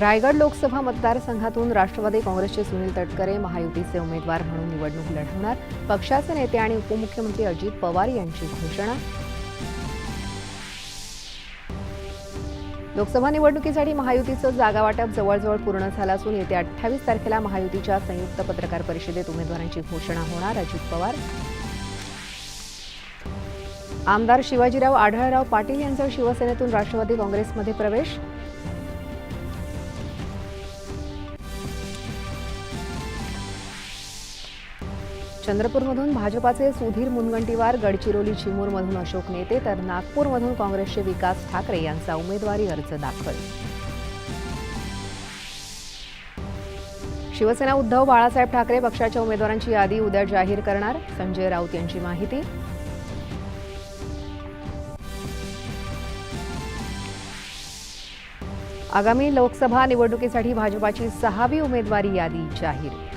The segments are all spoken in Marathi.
रायगड लोकसभा मतदारसंघातून राष्ट्रवादी काँग्रेसचे सुनील तटकरे महायुतीचे उमेदवार म्हणून निवडणूक लढवणार. पक्षाचे नेते आणि उपमुख्यमंत्री अजित पवार यांची घोषणा. लोकसभा निवडणुकीसाठी महायुतीचं जागा वाटप जवळजवळ पूर्ण झालं असून येत्या अठ्ठावीस तारखेला महायुतीच्या संयुक्त पत्रकार परिषदेत उमेदवारांची घोषणा होणार अजित पवार. आमदार शिवाजीराव आढळराव पाटील यांचा शिवसेनेतून राष्ट्रवादी काँग्रेसमध्ये प्रवेश. चंद्रपूरमधून भाजपाचे सुधीर मुनगंटीवार गडचिरोली चिमूरमधून अशोक नेते तर नागपूरमधून काँग्रेसचे विकास ठाकरे यांचा उमेदवारी अर्ज दाखल. शिवसेना उद्धव बाळासाहेब ठाकरे पक्षाच्या उमेदवारांची यादी उद्या जाहीर करणार संजय राऊत यांची माहिती. आगामी लोकसभा निवडणुकीसाठी भाजपाची सहावी उमेदवारी यादी जाहीर.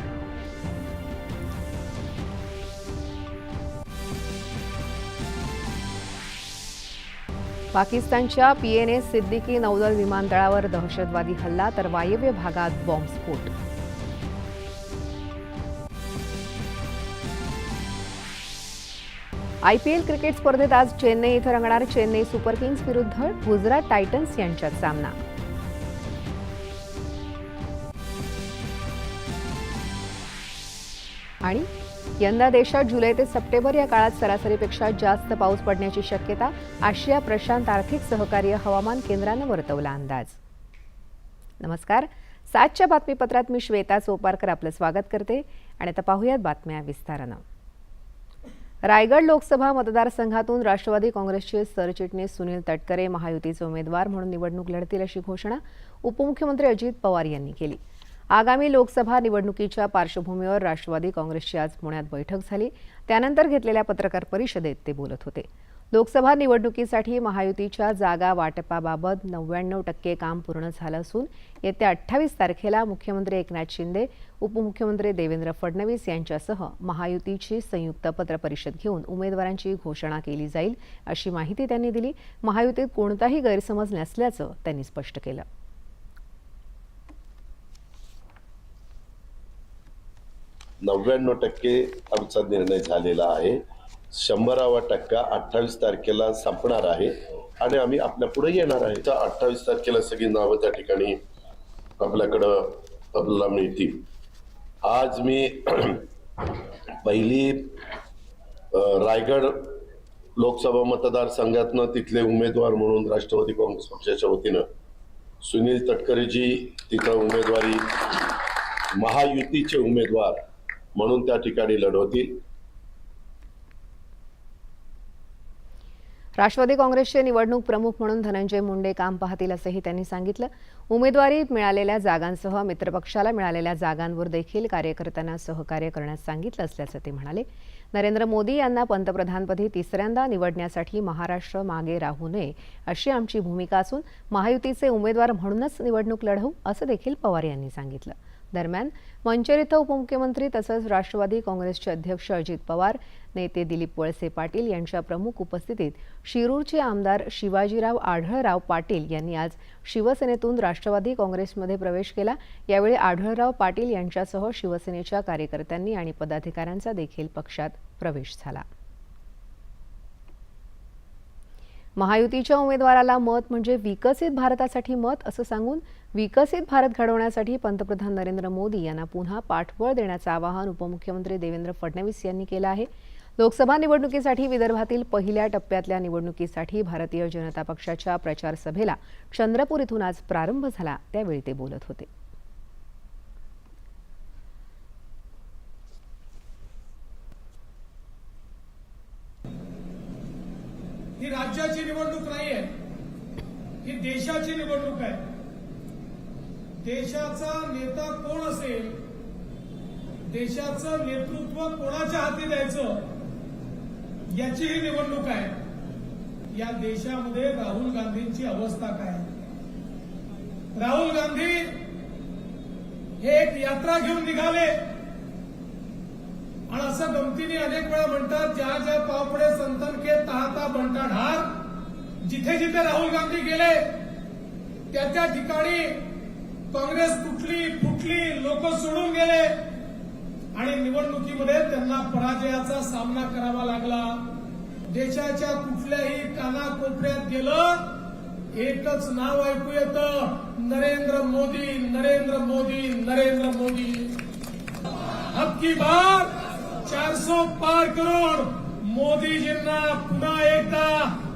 पाकिस्तानच्या पीएनएस सिद्दीकी नौदल विमानतळावर दहशतवादी हल्ला तर वायव्य भागात बॉम्बस्फोट आयपीएल क्रिकेट स्पर्धेत आज चेन्नई इथं रंगणार चेन्नई सुपर किंग्स विरुद्ध गुजरात टायटन्स यांच्यात सामना. आणि यंदा देशात जुलै ते सप्टेंबर या काळात सरासरीपेक्षा जास्त पाऊस पडण्याची शक्यता आशिया प्रशांत आर्थिक सहकार्य हवामान केंद्रानं वर्तवला अंदाज. नमस्कार. सातच्या बातमीपत्रात मी श्वेता चोपारकर आपलं स्वागत करते आणि आता पाहूयात बातम्या विस्तारानं. रायगड लोकसभा मतदारसंघातून राष्ट्रवादी काँग्रेसचे सरचिटणीस सुनील तटकरे महायुतीचे उमेदवार म्हणून निवडणूक लढतील अशी घोषणा उपमुख्यमंत्री अजित पवार यांनी केली. आगामी लोकसभा निवडणुकीच्या पार्श्वभूमीवर राष्ट्रवादी काँग्रेसची आज पुण्यात बैठक झाली. त्यानंतर घेतलेल्या पत्रकार परिषदेत ते बोलत होते. लोकसभा निवडणुकीसाठी महायुतीच्या जागा वाटपाबाबत नव्याण्णव टक्के काम पूर्ण झालं असून येत्या अठ्ठावीस तारखेला मुख्यमंत्री एकनाथ शिंदे उपमुख्यमंत्री देवेंद्र फडणवीस यांच्यासह महायुतीची संयुक्त पत्रपरिषद घेऊन उमेदवारांची घोषणा केली जाईल अशी माहिती त्यांनी दिली. महायुतीत कोणताही गैरसमज नसल्याचं त्यांनी स्पष्ट केलं. नव्याण्णव टक्के आमचा निर्णय झालेला आहे. शंभरावा टक्का अठ्ठावीस तारखेला संपणार आहे आणि आम्ही आपल्या पुढे येणार आहे. तर अठ्ठावीस तारखेला सगळी नावं त्या ठिकाणी आपल्याकडं आपल्याला मिळतील. आज मी पहिली रायगड लोकसभा मतदारसंघातनं तिथले उमेदवार म्हणून राष्ट्रवादी काँग्रेस पक्षाच्या वतीनं सुनील तटकरेजी तिथं उमेदवारी महायुतीचे उमेदवार म्हणून त्या ठिकाणी लढवतील राष्ट्रवादी काँग्रेसचे निवडणूक प्रमुख म्हणून धनंजय मुंडे काम पाहतील असंही त्यांनी सांगितलं. उमेदवारी मिळालेल्या जागांसह मित्रपक्षाला मिळालेल्या जागांवर देखील कार्यकर्त्यांना सहकार्य करण्यास सांगितलं असल्याचं ते म्हणाले. नरेंद्र मोदी यांना पंतप्रधानपदी तिसऱ्यांदा निवडण्यासाठी महाराष्ट्र मागे राहू नये अशी आमची भूमिका असून महायुतीचे उमेदवार म्हणूनच निवडणूक लढवू असं देखील पवार यांनी सांगितलं. दरम्यान मंचर इथं उपमुख्यमंत्री तसंच राष्ट्रवादी काँग्रेसचे अध्यक्ष अजित पवार नेते दिलीप वळसे पाटील यांच्या प्रमुख उपस्थितीत शिरूरचे आमदार शिवाजीराव आढळराव पाटील यांनी आज शिवसेनेतून राष्ट्रवादी काँग्रेसमध्ये प्रवेश केला. यावेळी आढळराव पाटील यांच्यासह शिवसेनेच्या कार्यकर्त्यांनी आणि पदाधिकाऱ्यांचा देखील पक्षात प्रवेश झाला. महायुतीच्या उमेदवाराला मत म्हणजे विकसित भारतासाठी मत असं सांगून विकसित भारत घडवण्यासाठी पंतप्रधान नरेंद्र मोदी यांना पुन्हा पाठबळ देण्याचं आवाहन उपमुख्यमंत्री देवेंद्र फडणवीस यांनी केलं आहे. लोकसभा निवडणुकीसाठी विदर्भातील पहिल्या टप्प्यातल्या निवडणुकीसाठी भारतीय जनता पक्षाच्या प्रचार सभेला चंद्रपूर इथून आज प्रारंभ झाला त्यावेळी ते बोलत होते ही राज्याची निवडणूक नाहीये ही देशाची निवडणूक आहे. देशाचा नेता कोण असेल देशाचं नेतृत्व कोणाच्या हाती द्यायचं याची ही निवडणूक आहे. या देशामध्ये राहुल गांधींची अवस्था काय? राहुल गांधी हे एक यात्रा घेऊन निघाले. आणि असं गमतीने अनेक वेळा म्हणतात ज्या ज्या पावपडे संतन के तहाता बनता ढार जिथे जिथे राहुल गांधी गेले त्या त्या ठिकाणी काँग्रेस तुटली फुटली लोक सोडून गेले. आणि निवडणुकीमध्ये त्यांना पराजयाचा सामना करावा लागला. देशाच्या कुठल्याही कानाकोपऱ्यात गेलं एकच नाव ऐकू येतं. नरेंद्र मोदी नरेंद्र मोदी नरेंद्र मोदी. अब की बार 400 पार करोड मोदीजींना पुन्हा एकदा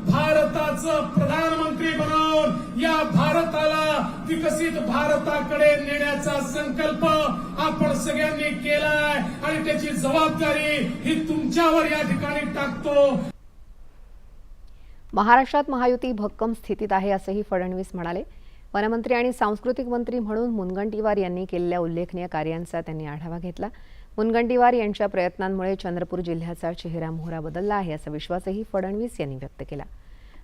भारताचं प्रधानमंत्री बनवून या भारताला विकसित भारताकडे नेण्याचा संकल्प आपण सगळ्यांनी केलाय आणि त्याची जबाबदारी ही तुमच्यावर या ठिकाणी टाकतो. महाराष्ट्रात महायुती भक्कम स्थितीत आहे असंही फडणवीस म्हणाले. वनमंत्री आणि सांस्कृतिक मंत्री म्हणून मुनगंटीवार यांनी केलेल्या उल्लेखनीय कार्यांचा त्यांनी आढावा घेतला. मुनगंटीवार यांच्या प्रयत्नांमुळे चंद्रपूर जिल्ह्याचा चेहरा मोहरा बदलला आहे असा विश्वासही फडणवीस यांनी व्यक्त केला.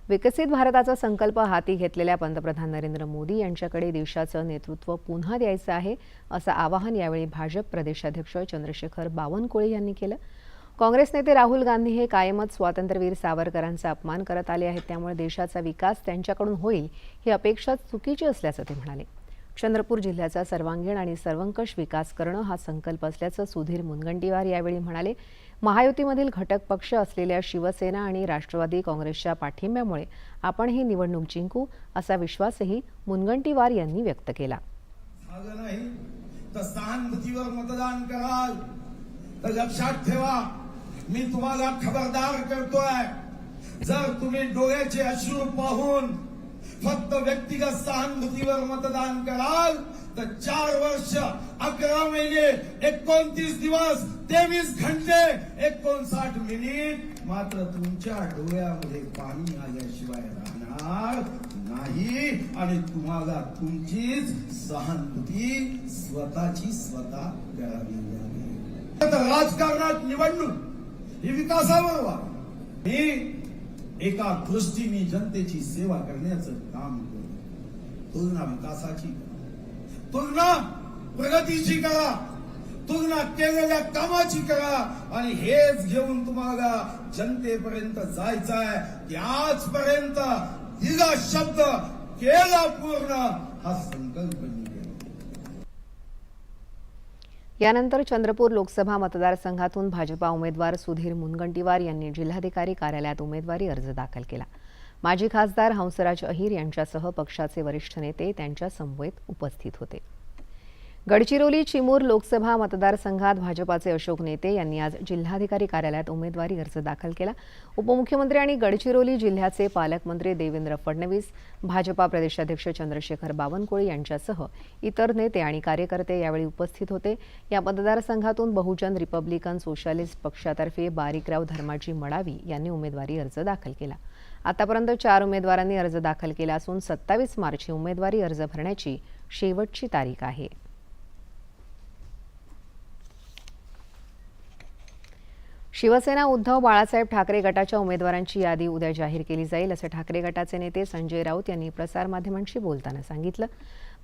विकसित भारताचा संकल्प हाती घेतलेल्या पंतप्रधान नरेंद्र मोदी यांच्याकडे देशाचं नेतृत्व पुन्हा द्यायचं आहे असं आवाहन यावेळी भाजप प्रदेशाध्यक्ष चंद्रशेखर बावनकुळे यांनी केलं. काँग्रेस नेते राहुल गांधी हे कायमच स्वातंत्र्यवीर सावरकरांचा अपमान करत आले आहेत त्यामुळे देशाचा विकास त्यांच्याकडून होईल ही अपेक्षा चुकीची असल्याचं ते म्हणाले. चंद्रपूर जिल्ह्याचा सर्वांगीण आणि सर्वंकष विकास करणं हा संकल्प असल्याचं सुधीर मुनगंटीवार यावेळी म्हणाले. महायुतीमधील घटक पक्ष असलेल्या शिवसेना आणि राष्ट्रवादी काँग्रेसच्या पाठिंब्यामुळे आपण ही निवडणूक जिंकू असा विश्वासही मुनगंटीवार यांनी व्यक्त केला. सहानुभूतीवर मतदान कराल. तर लक्षात ठेवा मी तुम्हाला खबरदार करतोय. जर तुम्ही डोळ्याचे अश्रू पाहून फक्त व्यक्तिगत सहानुभूतीवर मतदान कराल तर चार वर्ष अकरा महिने एकोणतीस दिवस तेवीस घंटे एकोणसाठ मिनिट मात्र तुमच्या डोळ्यामध्ये पाणी आल्याशिवाय राहणार नाही. आणि तुम्हाला तुमचीच सहानुभूती स्वतःची स्वतः करावी लागेल. आता राजकारणात निवडणूक ही विकासावर व्हा मी एका दृष्टीने जनतेची सेवा करण्याचं काम करतो तुलना विकासाची तुलना प्रगतीची करा. तुलना केलेल्या कामाची करा. आणि हेच घेऊन तुम्हाला जनतेपर्यंत जायचं आहे की आजपर्यंत तिला शब्द केला पूर्ण हा संकल्प मी केला यानंतर चंद्रपूर लोकसभा मतदारसंघातून भाजपा उमेदवार सुधीर मुनगंटीवार यांनी जिल्हाधिकारी कार्यालयात उमेदवारी अर्ज दाखल केला. माजी खासदार हंसराज अहिर यांच्यासह पक्षाचे वरिष्ठ नेते त्यांच्या समवेत उपस्थित होते. गडचिरोली चिमूर लोकसभा मतदारसंघात भाजपाचे अशोक नेते यांनी आज जिल्हाधिकारी कार्यालयात उमेदवारी अर्ज दाखल केला. उपमुख्यमंत्री आणि गडचिरोली जिल्ह्याचे पालकमंत्री देवेंद्र फडणवीस भाजपा प्रदेशाध्यक्ष चंद्रशेखर बावनकुळे यांच्यासह इतर नेते आणि कार्यकर्ते यावेळी उपस्थित होते. या मतदारसंघातून बहुजन रिपब्लिकन सोशलिस्ट पक्षातर्फे बारीकराव धर्माजी मडावी यांनी उमेदवारी अर्ज दाखल केला. आतापर्यंत चार उमेदवारांनी अर्ज दाखल केला असून सत्तावीस मार्च ही उमेदवारी अर्ज भरण्याची शेवटची तारीख आहे. शिवसेना उद्धव बाळासाहेब ठाकरे गटाच्या उमेदवारांची यादी उद्या जाहीर केली जाईल असं ठाकरे गटाचे नेते संजय राऊत यांनी प्रसारमाध्यमांशी बोलताना सांगितलं.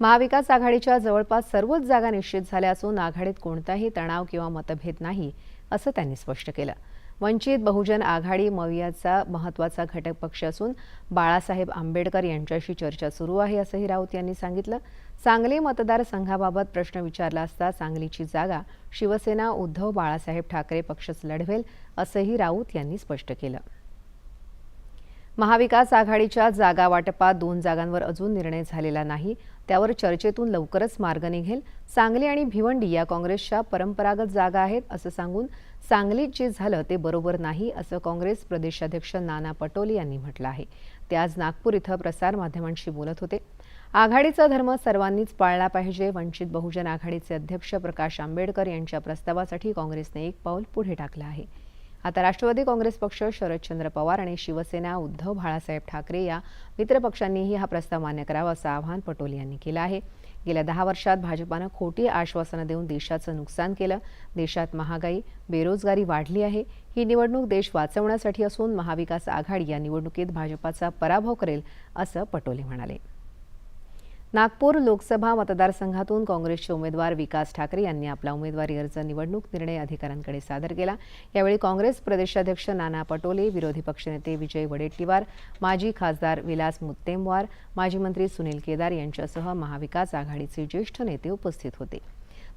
महाविकास आघाडीच्या जवळपास सर्वच जागा निश्चित झाल्या असून आघाडीत कोणताही तणाव किंवा मतभेद नाही असं त्यांनी स्पष्ट केलं. वंचित बहुजन आघाडी मवियाचा महत्त्वाचा घटक पक्ष असून बाळासाहेब आंबेडकर यांच्याशी चर्चा सुरू आहे असंही राऊत यांनी सांगितलं. सांगली मतदारसंघाबाबत प्रश्न विचारला असता सांगलीची जागा शिवसेना उद्धव बाळासाहेब ठाकरे पक्षच लढवेल असंही राऊत यांनी स्पष्ट केलं. महाविकास आघाडीच्या जागा वाटपात दोन जागांवर अजून निर्णय झालेला नाही त्यावर चर्चेतून लवकरच मार्ग निघेल. सांगली आणि भिवंडी या काँग्रेसच्या परंपरागत जागा आहेत असं सांगून सांगलीत जे झालं ते बरोबर नाही असं काँग्रेस प्रदेशाध्यक्ष नाना पटोले यांनी म्हटलं आहे. ते आज नागपूर इथं प्रसारमाध्यमांशी बोलत होते. आघाडीचा धर्म सर्वांनीच पाळला पाहिजे. वंचित बहुजन आघाडीचे अध्यक्ष प्रकाश आंबेडकर यांच्या प्रस्तावासाठी काँग्रेसने एक पाऊल पुढे टाकलं आहे. आता राष्ट्रवादी काँग्रेस पक्ष शरदचंद्र पवार आणि शिवसेना उद्धव बाळासाहेब ठाकरे या मित्रपक्षांनीही हा प्रस्ताव मान्य करावा असं आवाहन पटोले यांनी केलं आहे. गेल्या दहा वर्षात भाजपानं खोटी आश्वासनं देऊन देशाचं नुकसान केलं. देशात महागाई बेरोजगारी वाढली आहे. ही निवडणूक देश वाचवण्यासाठी असून महाविकास आघाडी या निवडणुकीत भाजपाचा पराभव करेल असं पटोले म्हणाले. नागपूर लोकसभा मतदारसंघातून काँग्रेसचे उमेदवार विकास ठाकरे यांनी आपला उमेदवारी अर्ज निवडणूक निर्णय अधिकाऱ्यांकडे सादर केला. यावेळी काँग्रेस प्रदेशाध्यक्ष नाना पटोले विरोधी पक्षनेते विजय वडेट्टीवार माजी खासदार विलास मुत्तेमवार माजी मंत्री सुनील केदार यांच्यासह महाविकास आघाडीचे ज्येष्ठ नेते उपस्थित होते.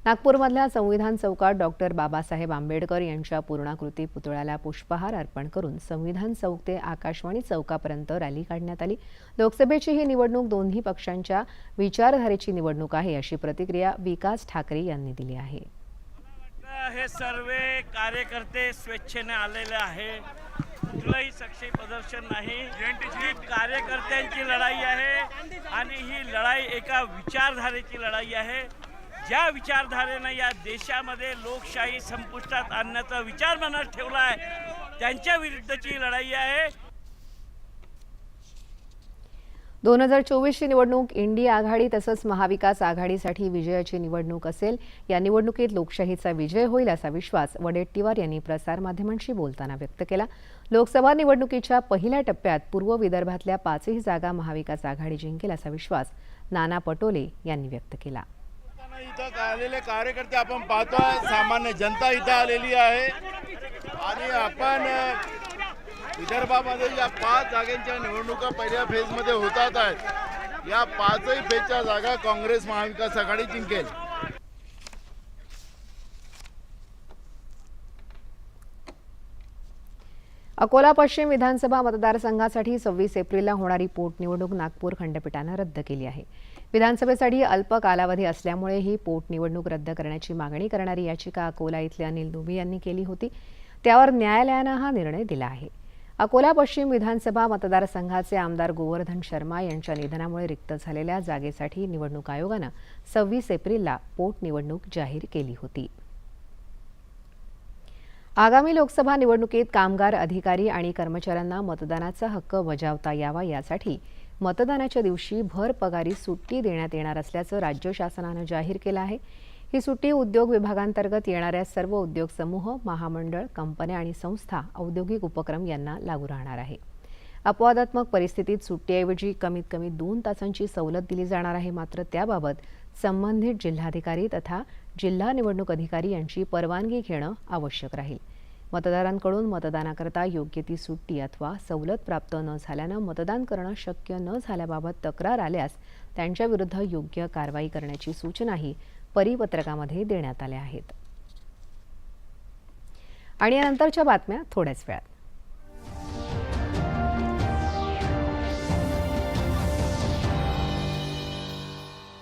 नागपूरमधल्या संविधान चौकात डॉक्टर बाबासाहेब आंबेडकर यांच्या पूर्णाकृती पुतळ्याला पुष्पहार अर्पण करून संविधान चौक ते आकाशवाणी चौकापर्यंत रॅली काढण्यात आली. लोकसभेची ही निवडणूक दोन्ही पक्षांच्या विचारधारेची निवडणूक आहे अशी प्रतिक्रिया विकास ठाकरे यांनी दिली आहे. हे सर्व कार्यकर्ते स्वेच्छेने आलेले आहे. कुठलंही सक्षी प्रदर्शन नाही. ही कार्यकर्त्यांची लढाई आहे आणि ही लढाई एका विचारधारेची लढाई आहे. ज्या विचारधारेनं या देशामध्ये लोकशाही संपुष्टात आणण्याचा विचार मनात ठेवला आहे त्यांच्या विरुद्धची लढाई आहे. दोन हजार चोवीसची निवडणूक इंडिया आघाडी तसंच महाविकास आघाडीसाठी विजयाची निवडणूक असेल या निवडणुकीत लोकशाहीचा विजय होईल असा विश्वास वडेट्टीवार यांनी प्रसारमाध्यमांशी बोलताना व्यक्त केला. लोकसभा निवडणुकीच्या पहिल्या टप्प्यात पूर्व विदर्भातल्या पाचही जागा महाविकास आघाडी जिंकेल असा विश्वास नाना पटोले यांनी व्यक्त केला. इथं आलेले कार्यकर्ते आपण पाहतोय. सामान्य जनता इथं आलेली आहे. आणि आपण विदर्भामध्ये या पाच जागेच्या निवडणुका पहिल्या फेजमध्ये होतात आहेत. या पाचही फेजच्या जागा काँग्रेस महाविकास आघाडी जिंकेल. अकोला पश्चिम विधानसभा मतदारसंघासाठी सव्वीस एप्रिलला होणारी पोटनिवडणूक नागपूर खंडपीठानं रद्द केली आहे. विधानसभेसाठी अल्प कालावधी असल्यामुळे ही पोटनिवडणूक रद्द करण्याची मागणी करणारी याचिका अकोला इथल्या अनिल दुबे यांनी केली होती. त्यावर न्यायालयानं हा निर्णय दिला आहे. अकोला पश्चिम विधानसभा मतदारसंघाचे आमदार गोवर्धन शर्मा यांच्या निधनामुळे रिक्त झालेल्या जागेसाठी निवडणूक आयोगानं सव्वीस एप्रिलला पोटनिवडणूक जाहीर केली होती. आगामी लोकसभा निवडणुकीत कामगार अधिकारी आणि कर्मचाऱ्यांना मतदानाचा हक्क बजावता यावा यासाठी मतदानाच्या दिवशी भर पगारी सुट्टी देण्यात येणार असल्याचं राज्य शासनानं जाहीर केलं आहे. ही सुट्टी उद्योग विभागांतर्गत येणाऱ्या सर्व उद्योग समूह महामंडळ कंपन्या आणि संस्था औद्योगिक उपक्रम यांना लागू राहणार आहे. अपवादात्मक परिस्थितीत सुट्टीऐवजी कमीत कमी दोन तासांची सवलत दिली जाणार आहे. मात्र त्याबाबत संबंधित जिल्हाधिकारी तथा जिल्हा निवडणूक अधिकारी यांची परवानगी घेणं आवश्यक राहील. मतदारांकडून मतदानाकरता योग्य ती सुट्टी अथवा सवलत प्राप्त न झाल्यानं मतदान करणं शक्य न झाल्याबाबत तक्रार आल्यास त्यांच्याविरुद्ध योग्य कारवाई करण्याची सूचनाही परिपत्रकामध्ये देण्यात आल्या आहेत. आणि यानंतरच्या बातम्या थोड्याच वेळात.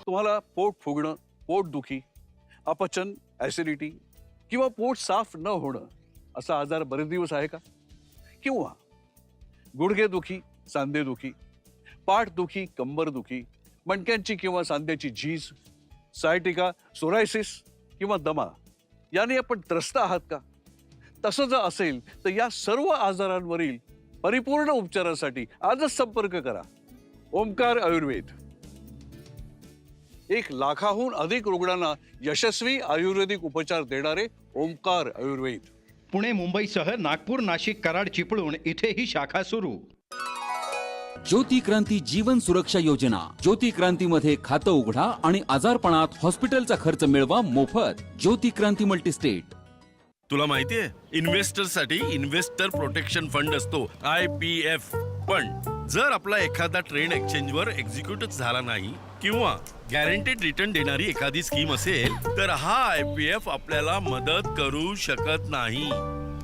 तुम्हाला पोट फुगणं पोटदुखी अपचन ॲसिडिटी किंवा पोट साफ न होणं असा आजार बरेच दिवस आहे का? किंवा गुडघेदुखी सांधेदुखी पाठदुखी कंबरदुखी मणक्यांची किंवा सांध्याची झीज सायटिका सोरायसिस किंवा दमा याने आपण त्रस्त आहात का? तसं जर असेल तर या सर्व आजारांवरील परिपूर्ण उपचारासाठी आजच संपर्क करा. ओमकार आयुर्वेद. एक लाखाहून अधिक रुग्णांना यशस्वी आयुर्वेदिक उपचार देणारे ओमकार आयुर्वेद. पुणे मुंबईसह नागपूर नाशिक कराड चिपळूण इथे ही शाखा सुरू. ज्योती क्रांती जीवन सुरक्षा योजना. ज्योती क्रांतीमध्ये खातं उघडा आणि आजारपणात हॉस्पिटलचा खर्च मिळवा मोफत. ज्योती क्रांती मल्टीस्टेट. तुला माहितीये इन्व्हेस्टरसाठी इन्व्हेस्टर प्रोटेक्शन फंड असतो आय पी एफ. पण जर आपला एखादा ट्रेड एक्सचेंजवर एक्झिक्युटच झाला नाही किंवा गॅरंटेड रिटर्न देणारी एखादी स्कीम असेल तर हा आय पी एफ आपल्याला मदत करू शकत नाही.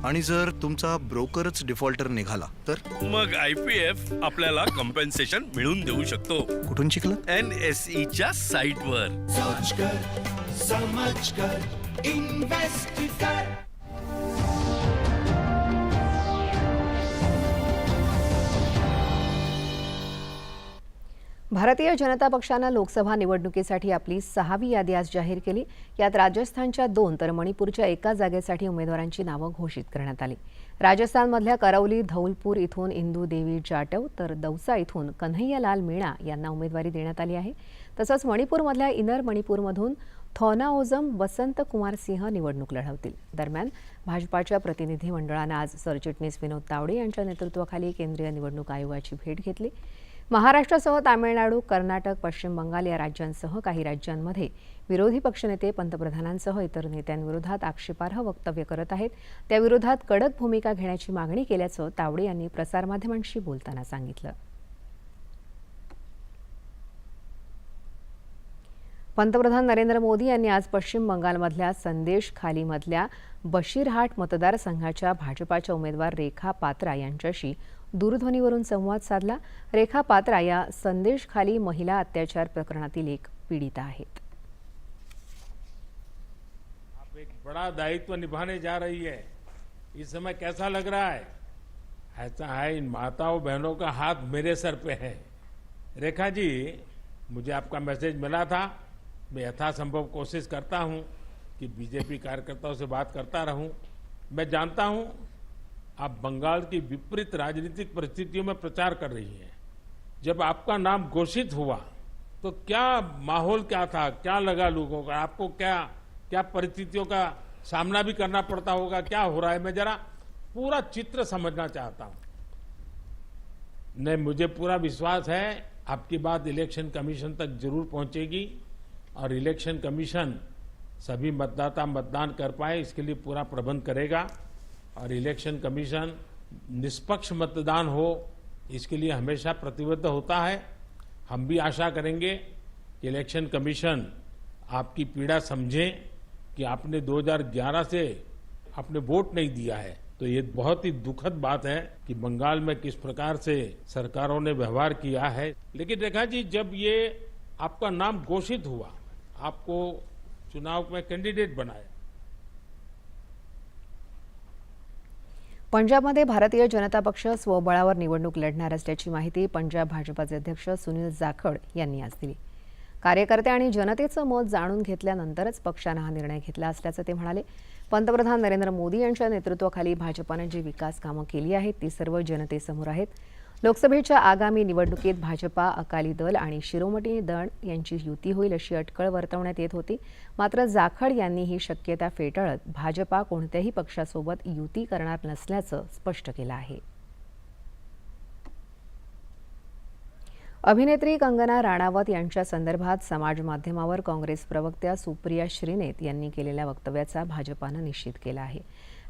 आणि जर तुमचा ब्रोकरच डिफॉल्टर निघाला तर? मग आय पी एफ आपल्याला कॉम्पेन्सेशन मिळवून देऊ शकतो. कुठून शिकलं? एन एस च्या साईट वर. भारतीय जनता पक्षानं लोकसभा निवडणुकीसाठी आपली सहावी यादी आज जाहीर केली. यात राजस्थानच्या दोन तर मणिपूरच्या एका जागेसाठी उमेदवारांची नावं घोषित करण्यात आली. राजस्थानमधल्या करौली धौलपूर इथून इंदू देवी जाटव तर दौसा इथून कन्हैयालाल मीणा यांना उमेदवारी देण्यात आली आहे. तसंच मणिपूरमधल्या इनर मणिपूरमधून थौनाओजम वसंत कुमार सिंह निवडणूक लढवतील. दरम्यान भाजपाच्या प्रतिनिधी मंडळानं आज सरचिटणीस विनोद तावडे यांच्या नेतृत्वाखाली केंद्रीय निवडणूक आयोगाची भेट घेतली. महाराष्ट्रासह तामिळनाडू कर्नाटक पश्चिम बंगाल या राज्यांसह काही राज्यांमध्ये विरोधी पक्षनेते पंतप्रधानांसह इतर नेत्यांविरोधात आक्षेपार्ह वक्तव्य करत आहेत. त्याविरोधात कडक भूमिका घेण्याची मागणी केल्याचं तावडे यांनी प्रसारमाध्यमांशी बोलताना सांगितलं. पंतप्रधान नरेंद्र मोदी यांनी आज पश्चिम बंगालमधल्या संदेश खालीमधल्या बशीरहाट मतदारसंघाच्या भाजपाच्या उमेदवार रेखा पात्रा यांच्याशी दूरध्वनीवरून संवाद साधला. रेखा पात्रा या संदेश खाली महिला अत्याचार प्रकरणातील एक पीडिता आहेत. आप एक बड़ा दायित्व निभाने जा रही है. इस समय कैसा लग रहा है? ऐसा है इन माताओं बहनों का हाथ मेरे सर पे है। रेखा जी मुझे आपका मैसेज मिला था। मैं यथासंभव कोशिश करता हूं कि बीजेपी कार्यकर्ताओं से बात करता रहूं। मैं जानता हूं आप बंगाल की विपरीत राजनीतिक परिस्थितियों में प्रचार कर रही हैं। जब आपका नाम घोषित हुआ तो क्या माहौल क्या था? क्या लगा लोगों का? आपको क्या क्या परिस्थितियों का सामना भी करना पड़ता होगा? क्या हो रहा है? मैं जरा पूरा चित्र समझना चाहता हूँ। नहीं, मुझे पूरा विश्वास है, आपकी बात इलेक्शन कमीशन तक ज़रूर पहुंचेगी और इलेक्शन कमीशन सभी मतदाता मतदान कर पाए, इसके लिए पूरा प्रबंध करेगा। और इलेक्शन कमीशन निष्पक्ष मतदान हो, इसके लिए हमेशा प्रतिबद्ध होता है। हम भी आशा करेंगे कि इलेक्शन कमीशन आपकी पीड़ा समझे कि आपने 2011 से आपने वोट नहीं दिया है। तो ये बहुत ही दुखद बात है कि बंगाल में किस प्रकार से सरकारों ने व्यवहार किया है। लेकिन रेखा जी, जब ये आपका नाम घोषित हुआ, आपको चुनाव में कैंडिडेट बनाया पंजाबमध्ये भारतीय जनता पक्ष स्वबळावर निवडणूक लढणार असल्याची माहिती पंजाब भाजपाचे अध्यक्ष सुनील जाखड यांनी आज दिली. कार्यकर्ते आणि जनतेचं मत जाणून घेतल्यानंतरच पक्षानं हा निर्णय घेतला असल्याचं ते म्हणाले. पंतप्रधान नरेंद्र मोदी यांच्या नेतृत्वाखाली भाजपानं जी विकास कामं केली आहेत ती सर्व जनतेसमोर आहेत. लोकसभेच्या आगामी निवडणुकीत भाजपा अकाली दल आणि शिरोमणी दळ यांची युती होईल अशी अटकळ वर्तवण्यात येत होती. मात्र जाखड यांनी ही शक्यता फेटाळत भाजपा कोणत्याही पक्षासोबत युती करणार नसल्याचं स्पष्ट केलं आहे. अभिनेत्री कंगना राणावत यांच्या संदर्भात समाज माध्यमावर काँग्रेस प्रवक्त्या सुप्रिया श्रीनेत यांनी केलेल्या वक्तव्याचा भाजपानं निश्चित केला आहे.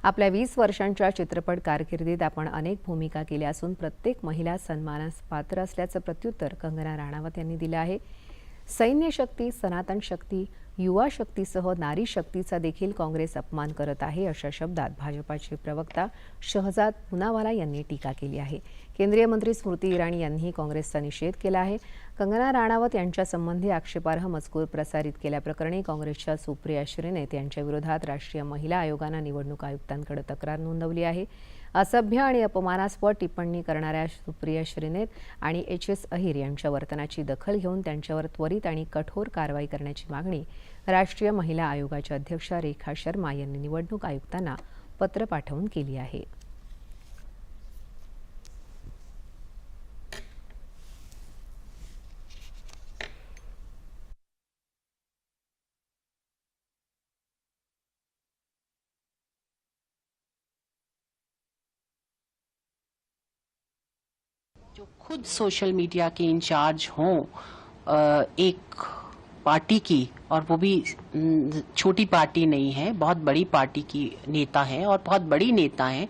आपल्या वीस वर्षांच्या चित्रपट कारकिर्दीत आपण अनेक भूमिका केल्या असून प्रत्येक महिला सन्मानास पात्र असल्याचं प्रत्युत्तर कंगना राणावत यांनी दिलं आहे. सैन्य शक्ती सनातन शक्ती युवा शक्तीसह नारी शक्तीचा देखील काँग्रेस अपमान करत आहे अशा शब्दात भाजपाचे प्रवक्ता शहजाद पुनावाला यांनी टीका केली आहे. केंद्रीय मंत्री स्मृती इराणी यांनीही काँग्रेसचा निषेध केला आहे. कंगना राणावत यांच्यासंबंधी आक्षेपार्ह मजकूर प्रसारित केल्याप्रकरणी काँग्रेसच्या सुप्रिया श्रीनेत यांच्या विरोधात राष्ट्रीय महिला आयोगानं निवडणूक आयुक्तांकडे तक्रार नोंदवली आहे. असभ्य आणि अपमानास्पद टिप्पणी करणाऱ्या सुप्रिया श्रीनेत आणि एच एस अहिर यांच्या वर्तनाची दखल घेऊन त्यांच्यावर त्वरित आणि कठोर कारवाई करण्याची मागणी राष्ट्रीय महिला आयोगाच्या अध्यक्षा रेखा शर्मा यांनी निवडणूक आयुक्तांना पत्र पाठवून केली आहे. खुद सोशल मीडिया के इंचार्ज हों एक पार्टी की, और वो भी छोटी पार्टी नहीं है, बहुत बड़ी पार्टी की नेता है और बहुत बड़ी नेता है,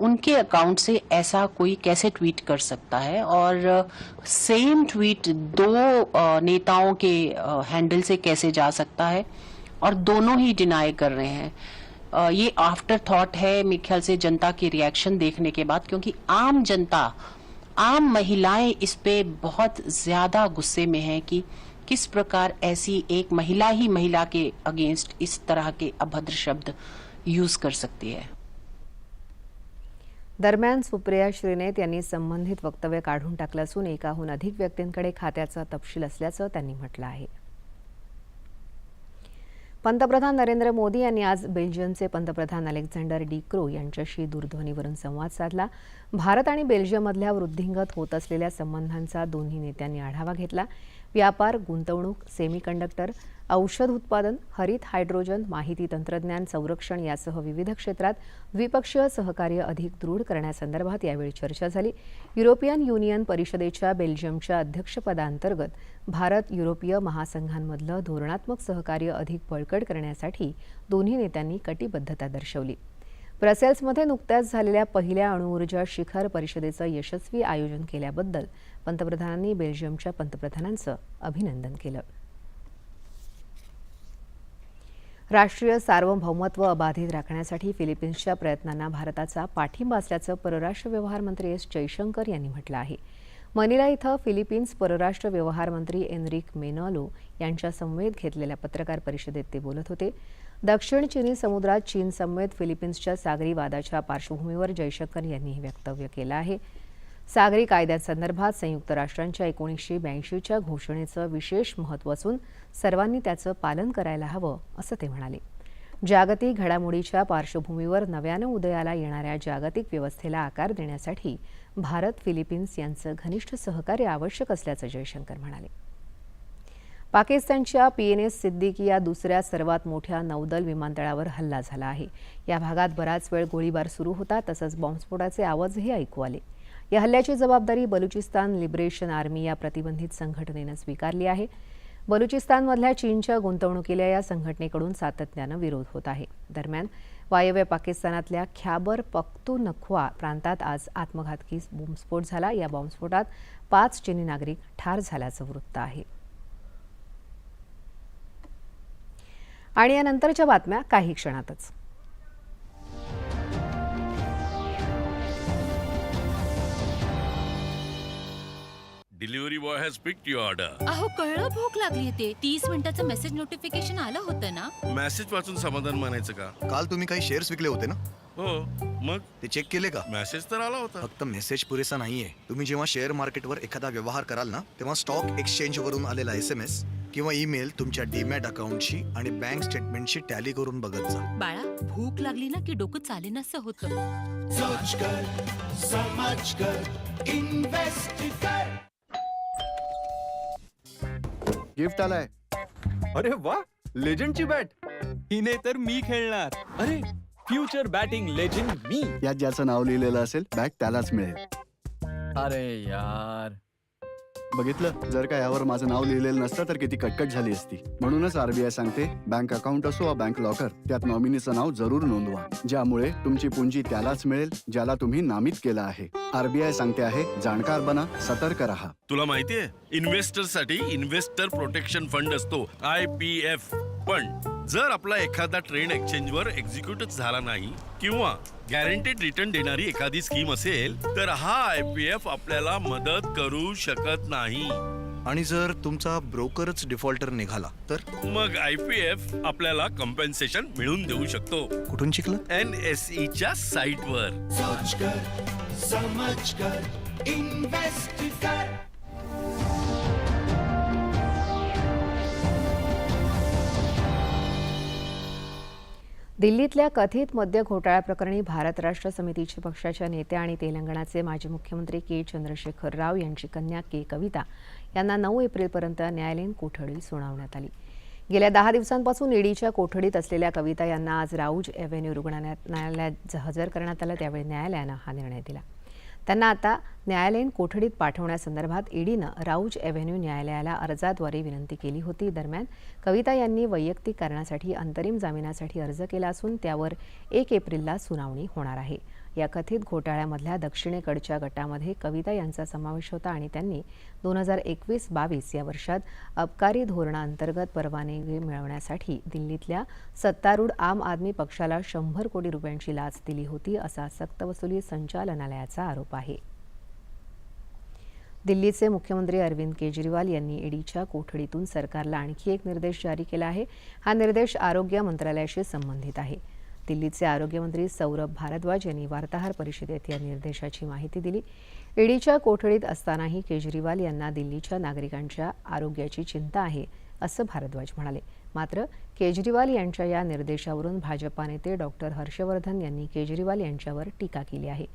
उनके अकाउंट से ऐसा कोई कैसे ट्वीट कर सकता है? और सेम ट्वीट दो नेताओं के हैंडल से कैसे जा सकता है? और दोनों ही डिनाई कर रहे हैं। ये आफ्टर थॉट है, मेरे ख्याल से जनता के रिएक्शन देखने के बाद, क्योंकि आम जनता आम महिलाएँ इस पे बहुत ज़्यादा गुस्से में हैं कि किस प्रकार ऐसी एक महिला ही महिला के अगेंस्ट इस तरह के अभद्र शब्द यूज़ कर सकती है। दरम्यान सुप्रिया श्रीनेत यांनी संबंधित वक्तव्य काढून टाकलं असून एकाहून अधिक व्यक्तींकडे खात्याचा तपशील असल्याचं त्यांनी म्हटलं आहे. पंतप्रधान नरेंद्र मोदी यांनी आज बेल्जियमचे पंतप्रधान अलेक्झांडर डी क्रो यांच्याशी दूरध्वनीवरून संवाद साधला. भारत आणि बेल्जियममधल्या वृद्धिंगत होत असलेल्या संबंधांचा दोन्ही नेत्यांनी आढावा घेतला. व्यापार गुंतवणूक सेमीकंडक्टर औषध उत्पादन हरित हायड्रोजन माहिती तंत्रज्ञान संरक्षण यासह विविध क्षेत्रात द्विपक्षीय सहकार्य अधिक दृढ करण्यासंदर्भात यावेळी चर्चा झाली. युरोपियन युनियन परिषदेच्या बेल्जियमच्या अध्यक्षपदांतर्गत भारत युरोपीय महासंघांमधलं धोरणात्मक सहकार्य अधिक बळकट करण्यासाठी दोन्ही नेत्यांनी कटिबद्धता दर्शवली. ब्रसेल्समध्ये नुकत्याच झालेल्या पहिल्या अणुऊर्जा शिखर परिषदेचं यशस्वी आयोजन केल्याबद्दल पंतप्रधानांनी बेल्जियमच्या पंतप्रधानांचं अभिनंदन केलं. राष्ट्रीय सार्वभौमत्व अबाधित राखण्यासाठी फिलिपिन्सच्या प्रयत्नांना भारताचा पाठिंबा असल्याचं परराष्ट्र व्यवहार मंत्री एस जयशंकर यांनी म्हटलं आहे. मनिला इथं फिलिपिन्स परराष्ट्र व्यवहार मंत्री एनरिक मेनॉलो यांच्या समवेत घेतलेल्या पत्रकार परिषदेत ते बोलत होते. दक्षिण चिनी समुद्रात चीन समवेत फिलिपिन्सच्या सागरी वादाच्या पार्श्वभूमीवर जयशंकर यांनी हे वक्तव्य केलं आहे. सागरी कायद्यांसंदर्भात संयुक्त राष्ट्रांच्या एकोणीसशे ब्याऐंशीच्या घोषणेचं विशेष महत्त्व असून सर्वांनी त्याचं पालन करायला हवं असं ते म्हणाले. जागतिक घडामोडीच्या पार्श्वभूमीवर नव्यानं उदयाला येणाऱ्या जागतिक व्यवस्थेला आकार देण्यासाठी भारत फिलिपिन्स यांचं घनिष्ठ सहकार्य आवश्यक असल्याचं जयशंकर म्हणाले. पाकिस्तानच्या पीएनएस सिद्दीकी या दुसऱ्या सर्वात मोठ्या नौदल विमानतळावर हल्ला झाला आहे. या भागात बराच वेळ गोळीबार सुरू होता तसंच बॉम्बस्फोटाचे आवाजही ऐकू आले. या हल्ल्याची जबाबदारी बलुचिस्तान लिबरेशन आर्मी या प्रतिबंधित संघटनेनं स्वीकारली आहे. बलुचिस्तानमधल्या चीनच्या गुंतवणुकीला या संघटनेकडून सातत्यानं विरोध होत आहे. दरम्यान वायव्य पाकिस्तानातल्या ख्याबर पख्तूनख्वा प्रांतात आज आत्मघातकी बॉम्बस्फोट झाला. या बॉम्बस्फोटात पाच चिनी नागरिक ठार झाल्याचं वृत्त आहे. आणि या नंतरच्या बातम्या काही क्षणातच. Delivery boy has picked your order अहो कळलं भूक लागली ते. तीस मिनिटाचं मेसेज नोटिफिकेशन आलं होतं ना? मेसेज वाचून समाधान मानायचं का? काल तुम्ही काही शेअर्स विकले होते ना? हो मग? ते चेक केले का? मेसेज तर आला होता. फक्त मेसेज पुरेसा नाहीये. तुम्ही जेव्हा शेअर मार्केटवर एखादा व्यवहार कराल ना तेव्हा स्टॉक एक्सचेंज वरून आलेला एस एम एस किंवा ईमेल तुमच्या डीमॅट अकाउंटशी आणि बँक स्टेटमेंटशी टॅली करून बघत जा. बाळा भूक लागली ना की डोकं चालेन असं होतं. गिफ्ट आलाय. अरे वा लेजंडची बॅट हिने तर मी खेळणार. अरे फ्युचर बॅटिंग लेजंड मी. यात ज्याचं नाव लिहिलेलं असेल बॅट त्यालाच मिळेल. अरे यार. बघितलं? जर का यावर माझं नाव लिहिलेलं नसतं तर किती कटकट झाली असती. म्हणूनच आरबीआय सांगते बँक अकाउंट असो वा बँक लॉकर त्यात नॉमिनीचं नाव जरूर नोंदवा ज्यामुळे तुमची पुंजी त्यालाच मिळेल ज्याला तुम्ही नामित केलं आहे. आरबीआय सांगते आहे जाणकार बना सतर्क राहा. तुला माहितीये इन्व्हेस्टरसाठी इन्व्हेस्टर प्रोटेक्शन फंड असतो आय पी एफ. पण जर आपला एखादा ट्रेड एक्सचेंजवर एक्झिक्युटच झाला नाही किंवा गॅरंटेड रिटर्न देणारी एखादी स्कीम असेल तर हा आय पी एफ आपल्याला मदत करू शकत नाही. आणि जर तुमचा ब्रोकरच डिफॉल्टर निघाला तर? मग आय पी एफ आपल्याला कम्पेन्सेशन मिळवून देऊ शकतो. कुठून शिकलं? एन एस E च्या साईट वर. दिल्लीतल्या कथित मद्य घोटाळ्याप्रकरणी भारत राष्ट्र समितीचे पक्षाच्या नेत्या आणि तेलंगणाचे माजी मुख्यमंत्री के. चंद्रशेखर राव यांची कन्या के. कविता यांना नऊ एप्रिलपर्यंत न्यायालयीन कोठडी सुनावण्यात आली. गेल्या दहा दिवसांपासून ईडीच्या कोठडीत असलेल्या कविता यांना आज राऊज एव्हेन्यू रुग्णालयात न्यायालयात हजर करण्यात आलं. त्यावेळी न्यायालयानं हा निर्णय दिला. त्यांना आता न्यायालयीन कोठडीत पाठवण्यासंदर्भात ईडीनं राऊज एव्हेन्यू न्यायालयाला अर्जाद्वारे विनंती केली होती. दरम्यान कविता यांनी वैयक्तिक कारणासाठी अंतरिम जामिनासाठी अर्ज केला असून त्यावर एक एप्रिलला सुनावणी होणार आहे. या कथित घोटाळ्यामधल्या दक्षिणेकडच्या गटामध्ये कविता यांचा समावेश होता आणि त्यांनी दोन हजार एकवीस बावीस या वर्षात अबकारी धोरणाअंतर्गत परवानगी मिळवण्यासाठी दिल्लीतल्या सत्तारूढ आम आदमी पक्षाला शंभर कोटी रुपयांची लाच दिली होती असा सक्तवसुली संचालनालयाचा आरोप आहे. दिल्लीचे मुख्यमंत्री अरविंद केजरीवाल यांनी ईडीच्या कोठडीतून सरकारला आणखी एक निर्देश जारी केला आहे. हा निर्देश आरोग्य मंत्रालयाशी संबंधित आहे. दिल्लीचे आरोग्यमंत्री सौरभ भारद्वाज यांनी वार्ताहर परिषदेत या निर्देशाची माहिती दिली. ईडीच्या कोठडीत असतानाही केजरीवाल यांना दिल्लीच्या नागरिकांच्या आरोग्याची चिंता आहे असं भारद्वाज म्हणाले. मात्र केजरीवाल यांच्या या निर्देशावरून भाजपा नेते डॉक्टर हर्षवर्धन यांनी केजरीवाल यांच्यावर टीका केली आहे.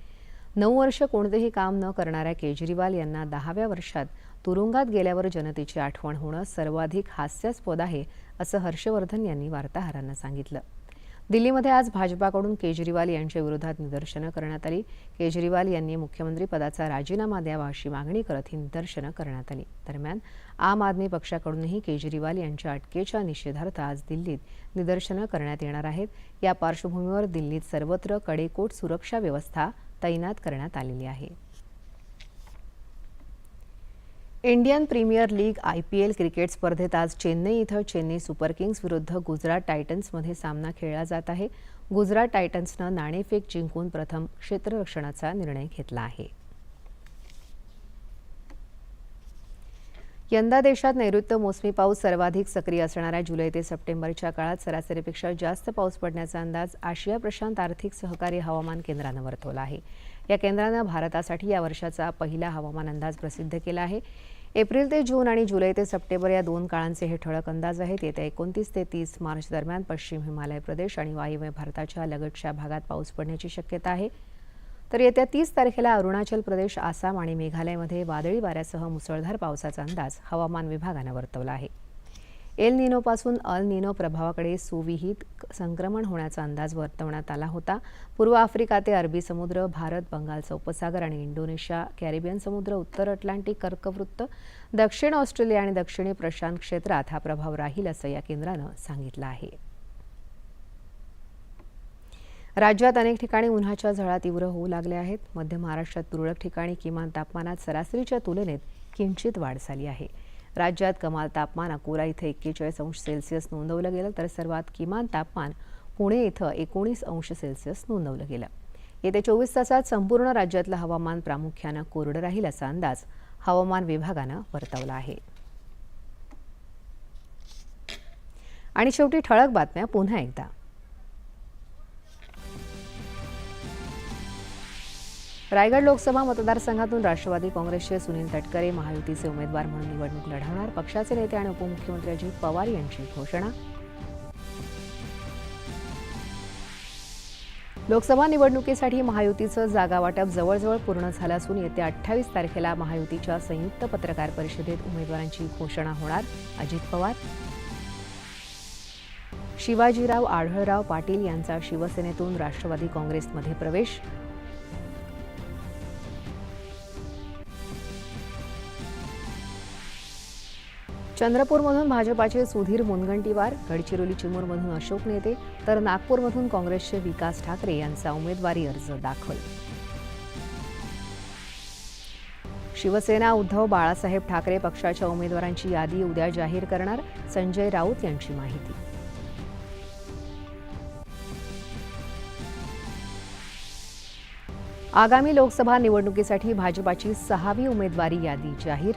नऊ वर्ष कोणतेही काम न करणाऱ्या केजरीवाल यांना दहाव्या वर्षात तुरुंगात गेल्यावर जनतेची आठवण होणं सर्वाधिक हास्यास्पद आहे असं हर्षवर्धन यांनी वार्ताहरांना सांगितलं. दिल्लीमध्ये आज भाजपाकडून केजरीवाल यांच्या विरोधात निदर्शनं करण्यात आली. केजरीवाल यांनी मुख्यमंत्री पदाचा राजीनामा द्यावा अशी मागणी करत ही निदर्शनं करण्यात आली. दरम्यान आम आदमी पक्षाकडूनही केजरीवाल यांच्या अटकेच्या निषेधार्थ आज दिल्लीत निदर्शनं करण्यात येणार आहेत. या पार्श्वभूमीवर दिल्लीत सर्वत्र कडेकोट सुरक्षा व्यवस्था तैनात करण्यात आलेली आहे. Indian Premier League I P L cricket स्पर्धेत आज चेन्नई इथं चेन्नई सुपर किंग्स विरुद्ध गुजरात टायटन्समध्ये सामना खेळला जात आहे. गुजरात टायटन्सनं नाणेफेक जिंकून प्रथम क्षेत्ररक्षणाचा निर्णय घेतला आहे. यंदा देशात नैऋत्य मोसमी पाऊस सर्वाधिक सक्रिय असणाऱ्या जुलै ते सप्टेंबरच्या काळात सरासरीपेक्षा जास्त पाऊस पडण्याचा अंदाज आशिया प्रशांत आर्थिक सहकारी हवामान केंद्रानं वर्तवला आहे. या केंद्रानं भारतासाठी या वर्षाचा पहिला हवामान अंदाज प्रसिद्ध केला आहे. एप्रिल ते जून आणि जुलै ते सप्टेंबर या दोन काळांचे हे ठळक अंदाज आहेत. येत्या एकोणतीस ते तीस मार्च दरम्यान पश्चिम हिमालय प्रदेश आणि वायव्य भारताच्या लगतच्या भागात पाऊस पडण्याची शक्यता आहे. तर येत्या तीस तारखेला अरुणाचल प्रदेश आसाम आणि मेघालयमध्ये वादळी वाऱ्यासह मुसळधार पावसाचा अंदाज हवामान विभागानं वर्तवला आहे. एल निनोपासून अल निनो प्रभावाकडे सुविहित संक्रमण होण्याचा अंदाज वर्तवण्यात आला होता. पूर्व आफ्रिका ते अरबी समुद्र भारत बंगालचा उपसागर आणि इंडोनेशिया कॅरिबियन समुद्र उत्तर अटलांटिक कर्कवृत्त दक्षिण ऑस्ट्रेलिया आणि दक्षिणी प्रशांत क्षेत्रात हा प्रभाव राहील असं या केंद्रानं सांगितलं आहे. राज्यात अनेक ठिकाणी उन्हाच्या झळा तीव्र होऊ लागल्या आहेत. मध्य महाराष्ट्रात तुरळक ठिकाणी किमान तापमानात सरासरीच्या तुलनेत किंचित वाढ झाली आहे. राज्यात कमाल तापमान अकोला इथं एक्केचाळीस अंश सेल्सिअस नोंदवलं गेलं तर सर्वात किमान तापमान पुणे इथं एकोणीस अंश सेल्सिअस नोंदवलं गेलं. येत्या चोवीस तासात संपूर्ण राज्यातलं हवामान प्रामुख्यानं कोरडं राहील असा अंदाज हवामान विभागानं वर्तवला आहे. आणि शेवटी ठळक बातम्या पुन्हा एकदा. रायगड लोकसभा मतदारसंघातून राष्ट्रवादी काँग्रेसचे सुनील तटकरे महायुतीचे उमेदवार म्हणून निवडणूक लढवणार पक्षाचे नेते आणि उपमुख्यमंत्री अजित पवार यांची घोषणा. लोकसभा निवडणुकीसाठी महायुतीचं जागा वाटप जवळजवळ पूर्ण झालं असून येत्या अठ्ठावीस तारखेला महायुतीच्या संयुक्त पत्रकार परिषदेत उमेदवारांची घोषणा होणार अजित पवार. शिवाजीराव आढळराव पाटील यांचा शिवसेनेतून राष्ट्रवादी काँग्रेसमध्ये प्रवेश. चंद्रपूरमधून भाजपाचे सुधीर मुनगंटीवार गडचिरोली चिमूरमधून अशोक नेते तर नागपूरमधून काँग्रेसचे विकास ठाकरे यांचा उमेदवारी अर्ज दाखल. शिवसेना उद्धव बाळासाहेब ठाकरे पक्षाच्या उमेदवारांची यादी उद्या जाहीर करणार संजय राऊत यांची माहिती. आगामी लोकसभा निवडणुकीसाठी भाजपाची सहावी उमेदवारी यादी जाहीर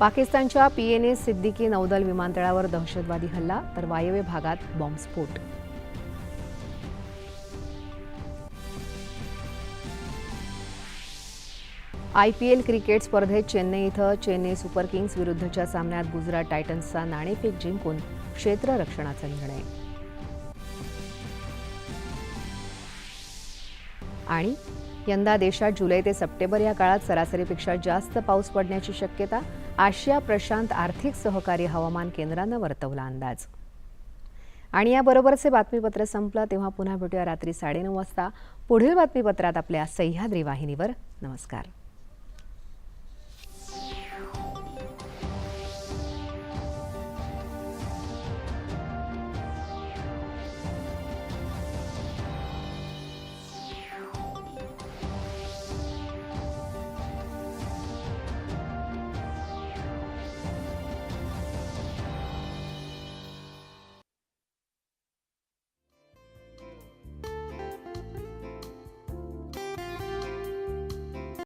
पाकिस्तानच्या पीएनए सिद्दीकी नौदल विमानतळावर दहशतवादी हल्ला तर वायव्य भागात बॉम्बस्फोट. आय पी एल क्रिकेट स्पर्धेत चेन्नई इथं चेन्नई सुपर किंग्स विरुद्धच्या सामन्यात गुजरात टायटन्सचा नाणेफेक जिंकून क्षेत्ररक्षणाचा निर्णय. आणि यंदा देशात जुलै ते सप्टेंबर या काळात सरासरीपेक्षा जास्त पाऊस पडण्याची शक्यता आशिया प्रशांत आर्थिक सहकारी हवामान केंद्रानं वर्तवला अंदाज. आणि याबरोबरचे बातमीपत्र संपलं तेव्हा पुन्हा भेटूया रात्री साडेनऊ वाजता. पुढील बातमीपत्रात आपल्या सह्याद्री वाहिनीवर. नमस्कार.